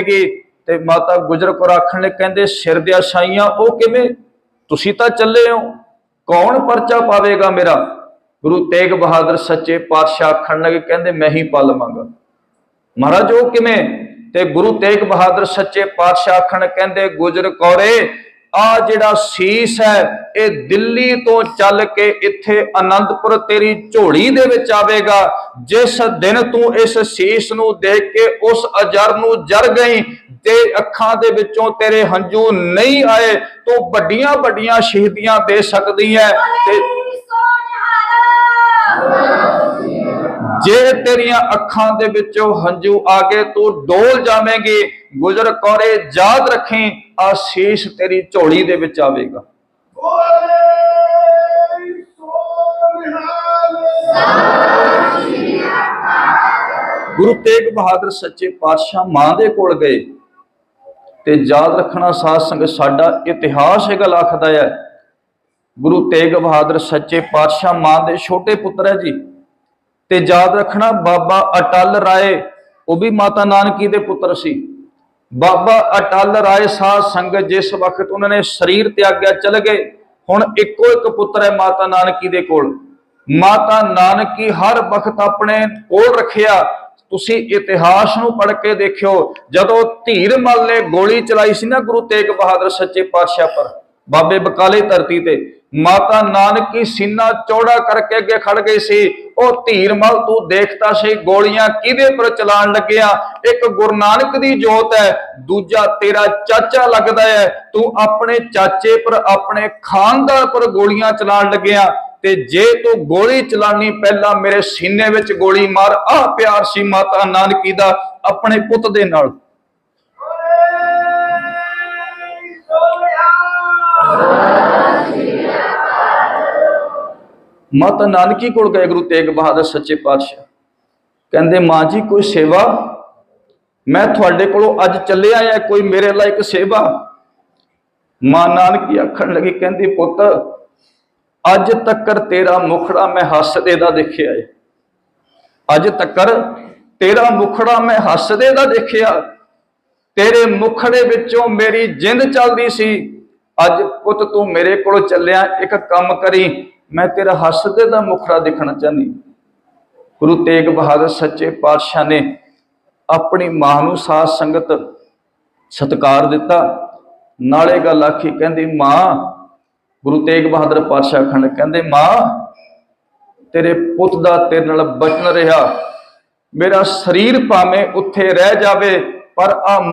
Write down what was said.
ਕਿ ਤੇ ਮਾਤਾ ਗੁਜਰ ਕੌਰ ਆਖਣ ਨੇ ਕਹਿੰਦੇ, ਸਿਰ ਦੇ ਸਾਈਆਂ ਉਹ ਕਿਵੇਂ? ਤੁਸੀਂ ਤਾਂ ਚੱਲੇ ਹੋ। ਕੌਣ ਪਰਚਾ ਪਾਵੇਗਾ ਮੇਰਾ? ਗੁਰੂ ਤੇਗ ਬਹਾਦਰ ਸੱਚੇ ਪਾਤਸ਼ਾਹ ਆਖਣ ਲੱਗੇ, ਕਹਿੰਦੇ, ਮੈਂ ਹੀ ਪਾ ਲਵਾਂਗਾ। ਮਹਾਰਾਜ, ਉਹ ਕਿਵੇਂ? ਤੇ ਗੁਰੂ ਤੇਗ ਬਹਾਦਰ ਸੱਚੇ ਪਾਤਸ਼ਾਹ ਆਖਣ ਕਹਿੰਦੇ, ਗੁਜਰ ਕੌਰੇ ਆ ਜਿਹੜਾ ਸੀਸ ਹੈ, ਇਹ ਦਿੱਲੀ ਤੋਂ ਚੱਲ ਕੇ ਇੱਥੇ ਆਨੰਦਪੁਰ ਤੇਰੀ ਝੋਲੀ ਦੇ ਵਿੱਚ ਆਵੇਗਾ। ਜਿਸ ਦਿਨ ਤੂੰ ਇਸ ਸੀਸ ਨੂੰ ਦੇਖ ਕੇ ਉਸ ਅਜਰ ਨੂੰ ਜਰ ਗਈ, ਤੇ ਅੱਖਾਂ ਦੇ ਵਿੱਚੋਂ ਤੇਰੇ ਹੰਝੂ ਨਹੀਂ ਆਏ, ਤੂੰ ਵੱਡੀਆਂ ਵੱਡੀਆਂ ਸ਼ਹੀਦੀਆਂ ਦੇ ਸਕਦੀ ਹੈ। ਤੇ ਜੇ ਤੇਰੀਆਂ ਅੱਖਾਂ ਦੇ ਵਿੱਚੋਂ ਹੰਝੂ ਆ ਗਏ, ਤੂੰ ਡੋਲ ਜਾਵੇਂਗੀ। ਗੁਜਰ ਕੌਰੇ ਯਾਦ ਰੱਖੀ, ਆਸ਼ੀਸ਼ ਤੇਰੀ ਝੋਲੀ ਦੇ ਵਿੱਚ ਆਵੇਗਾ। ਗੁਰੂ ਤੇਗ ਬਹਾਦਰ ਸੱਚੇ ਪਾਤਸ਼ਾਹ ਮਾਂ ਦੇ ਕੋਲ ਗਏ ਤੇ ਯਾਦ ਰੱਖਣਾ ਸਾਧ ਸੰਗਤ, ਸਾਡਾ ਇਤਿਹਾਸ ਇਹ ਗੱਲ ਆਖਦਾ ਹੈ। ਗੁਰੂ ਤੇਗ ਬਹਾਦਰ ਸੱਚੇ ਪਾਤਸ਼ਾਹ ਮਾਂ ਦੇ ਛੋਟੇ ਪੁੱਤਰ ਹੈ ਜੀ। ਤੇ ਯਾਦ ਰੱਖਣਾ ਬਾਬਾ ਅਟਲ ਰਾਏ, ਉਹ ਵੀ ਮਾਤਾ ਨਾਨਕੀ ਦੇ ਪੁੱਤਰ ਸੀ। ਬਾਬਾ ਅਟਲ ਰਾਏ ਸਾਧ ਸੰਗਤ ਜਿਸ ਵਕਤ ਉਹਨਾਂ ਨੇ ਸਰੀਰ ਤਿਆਗਿਆ ਚਲੇ ਗਏ, ਹੁਣ ਇੱਕੋ ਇੱਕ ਪੁੱਤਰ ਹੈ ਮਾਤਾ ਨਾਨਕੀ ਦੇ ਕੋਲ। ਮਾਤਾ ਨਾਨਕੀ ਹਰ ਵਕਤ ਆਪਣੇ ਕੋਲ ਰੱਖਿਆ, ਤੁਸੀਂ ਇਤਿਹਾਸ ਨੂੰ ਪੜ੍ਹ ਕੇ ਦੇਖਿਓ, ਜਦੋਂ ਧੀਰ ਮੱਲ ਨੇ ਗੋਲੀ ਚਲਾਈ ਸੀ ਨਾ ਗੁਰੂ ਤੇਗ ਬਹਾਦਰ ਸੱਚੇ ਪਾਤਸ਼ਾਹ ਪਰ, ਬਾਬੇ ਬਕਾਲੇ ਧਰਤੀ ਤੇ ਮਾਤਾ ਨਾਨਕੀ ਸੀਨਾ ਚੌੜਾ ਕਰਕੇ ਅੱਗੇ ਖੜ ਗਈ ਸੀ। ਉਹ ਧੀਰ ਮਲ ਤੂੰ ਦੇਖਦਾ ਸੀ, ਗੋਲੀਆਂ ਕਿਹਦੇ ਪਰ ਚਲਾਣ ਲੱਗਿਆ? ਇੱਕ ਗੁਰੂ ਨਾਨਕ ਦੀ ਜੋਤ ਹੈ, ਦੂਜਾ ਤੇਰਾ ਚਾਚਾ ਲੱਗਦਾ ਹੈ। ਤੂੰ ਆਪਣੇ ਚਾਚੇ ਪਰ ਆਪਣੇ ਖਾਨਦਾਨ ਪਰ ਗੋਲੀਆਂ ਚਲਾਣ ਲੱਗਿਆ। ਤੇ ਜੇ ਤੂੰ ਗੋਲੀ ਚਲਾਣੀ ਪਹਿਲਾਂ ਮੇਰੇ ਸੀਨੇ ਵਿੱਚ ਗੋਲੀ ਮਾਰ। ਆਹ ਪਿਆਰ ਸੀ ਮਾਤਾ ਨਾਨਕੀ ਦਾ, ਆਪਣੇ ਪੁੱਤ ਦੇ ਨਾਲ। ਮਾਤਾ ਨਾਨਕੀ ਕੋਲ ਗਏ ਗੁਰੂ ਤੇਗ ਬਹਾਦਰ ਸੱਚੇ ਪਾਤਸ਼ਾਹ। ਕਹਿੰਦੇ, ਮਾਂ ਜੀ, ਕੋਈ ਸੇਵਾ? ਮੈਂ ਤੁਹਾਡੇ ਕੋਲੋਂ ਅੱਜ ਚੱਲਿਆ ਆ ਕੋਈ ਮੇਰੇ ਲਈ ਇੱਕ ਸੇਵਾ? ਮਾਂ ਨਾਨਕੀ ਆਖਣ ਲੱਗੀ, ਕਹਿੰਦੀ, ਪੁੱਤ, ਅੱਜ ਤੱਕਰ ਤੇਰਾ ਮੁਖੜਾ ਮੈਂ ਹੱਸਦੇ ਦਾ ਦੇਖਿਆ ਏ। ਅੱਜ ਤੱਕਰ ਤੇਰਾ ਮੁਖੜਾ ਮੈਂ ਹੱਸਦੇ ਦਾ ਦੇਖਿਆ। ਤੇਰੇ ਮੁਖੜੇ ਵਿੱਚੋਂ ਮੇਰੀ ਜਿੰਦ ਚੱਲਦੀ ਸੀ। ਅੱਜ ਪੁੱਤ ਤੂੰ ਮੇਰੇ ਕੋਲ ਚੱਲਿਆ, ਇੱਕ ਕੰਮ ਕਰੀ। ਮੈਂ ਤੇਰਾ ਹੱਸਦੇ ਦਾ ਮੁਖੜਾ ਦੇਖਣਾ ਚਾਹਨੀ ਗੁਰੂ ਤੇਗ ਬਹਾਦਰ ਸੱਚੇ ਪਾਤਸ਼ਾਹ ਨੇ ਆਪਣੀ ਮਾਂ ਨੂੰ ਸਾਧ ਸੰਗਤ ਸਤਕਾਰ ਦਿੱਤਾ। ਨਾਲੇ ਗੱਲ ਆਖੀ, ਕਹਿੰਦੀ, ਮਾਂ, ਗੁਰੂ ਤੇਗ ਬਹਾਦਰ ਪਾਤਸ਼ਾਹ ਖੰਡ ਕਹਿੰਦੇ, ਮਾਂ, ਤੇਰੇ ਪੁੱਤ ਦਾ ਤੇਰੇ ਨਾਲ ਬਚਨ ਰਿਹਾ। ਮੇਰਾ ਸਰੀਰ ਭਾਵੇਂ ਉੱਥੇ ਰਹਿ ਜਾਵੇ, ਪਰ ਆ